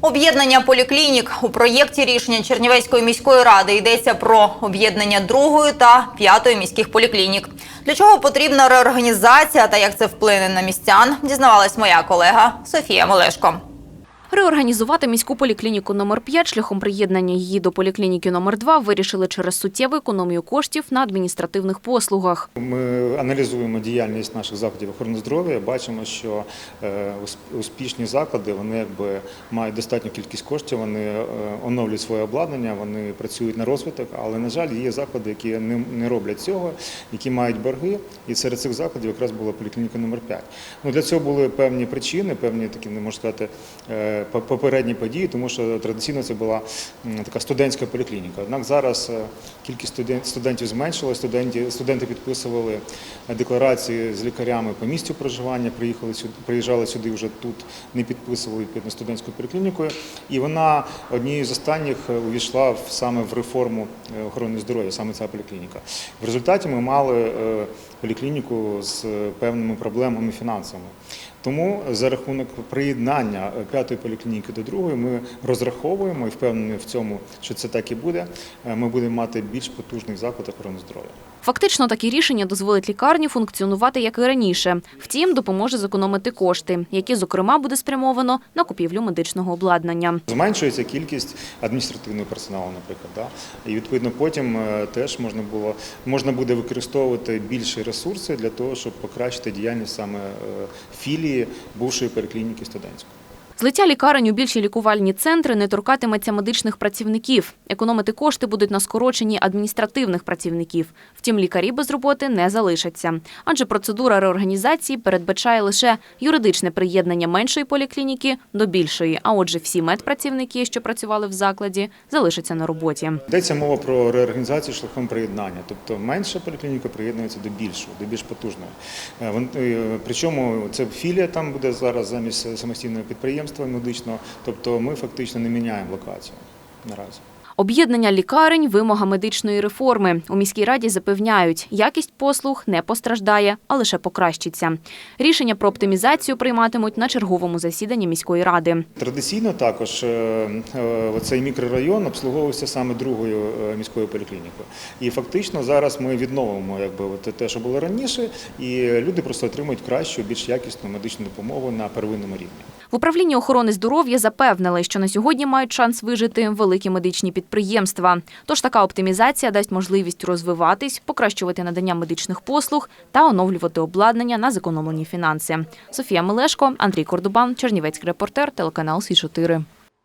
Об'єднання поліклінік у проєкті рішення Чернівецької міської ради йдеться про об'єднання другої та п'ятої міських поліклінік. Для чого потрібна реорганізація та як це вплине на містян, дізнавалась моя колега Софія Мелешко. Реорганізувати міську поліклініку номер 5 шляхом приєднання її до поліклініки номер 2 вирішили через суттєву економію коштів на адміністративних послугах. Ми аналізуємо діяльність наших закладів охорони здоров'я. Бачимо, що е, успішні заклади вони якби мають достатню кількість коштів, вони е, оновлюють своє обладнання, вони працюють на розвиток. Але на жаль, є заклади, які не, роблять цього, які мають борги. І серед цих закладів якраз була поліклініка номер 5 Ну для цього були певні причини, певні такі не можу сказати е, попередні події, тому що традиційно це була така студентська поліклініка. Однак зараз е, кількість студентів зменшилась, студенти, студенти підписували декларації з лікарями по місцю проживання, приїхали сюди, приїжджали сюди вже тут, не підписували відповідно студентською поліклінікою. І вона однією з останніх е, увійшла в- саме в реформу е, охорони здоров'я, саме ця поліклініка. В результаті ми мали е, поліклініку з е, певними проблемами фінансовими. Тому за рахунок приєднання е, п'ятої поліклініки до другої ми розраховуємо і впевнені в цьому, що це так і буде. е, Ми будемо мати більш потужний заклад охорони здоров'я. Фактично, такі рішення дозволить лікарні функціонувати як і раніше. Втім, допоможе зекономити кошти, які, зокрема, буде спрямовано на купівлю медичного обладнання. Зменшується кількість адміністративного персоналу, наприклад. Да? І відповідно потім е, теж можна було можна буде використовувати більші ресурси для того, щоб покращити діяльність саме е, бувшої переклініки студентської. Злиття лікарень у більші лікувальні центри не торкатиметься медичних працівників. Економити кошти будуть на скороченні адміністративних працівників. Втім, лікарі без роботи не залишаться. Адже процедура реорганізації передбачає лише юридичне приєднання меншої поліклініки до більшої. А отже, всі медпрацівники, що працювали в закладі, залишаться на роботі. Йдеться мова про реорганізацію шляхом приєднання, тобто менша поліклініка приєднується до більшої, до більш потужної. Е, е, Причому це філія там буде зараз замість самостійного підприємства медичного, тобто ми фактично не міняємо локацію наразі. Об'єднання лікарень вимога медичної реформи. У міській раді запевняють, якість послуг не постраждає, а лише покращиться. Рішення про оптимізацію прийматимуть на черговому засіданні міської ради. Традиційно також е, е, цей мікрорайон обслуговувався саме другою е, міською поліклінікою. І фактично зараз ми відновимо якби, те, що було раніше, і люди просто отримують кращу, більш якісну медичну допомогу на первинному рівні. В управлінні охорони здоров'я запевнили, що на сьогодні мають шанс вижити великі медичні підприємства. Тож така оптимізація дасть можливість розвиватись, покращувати надання медичних послуг та оновлювати обладнання на зекономлені фінанси. Софія Мелешко, Андрій Кордубан, Чернівецький репортер, телеканал Сі 4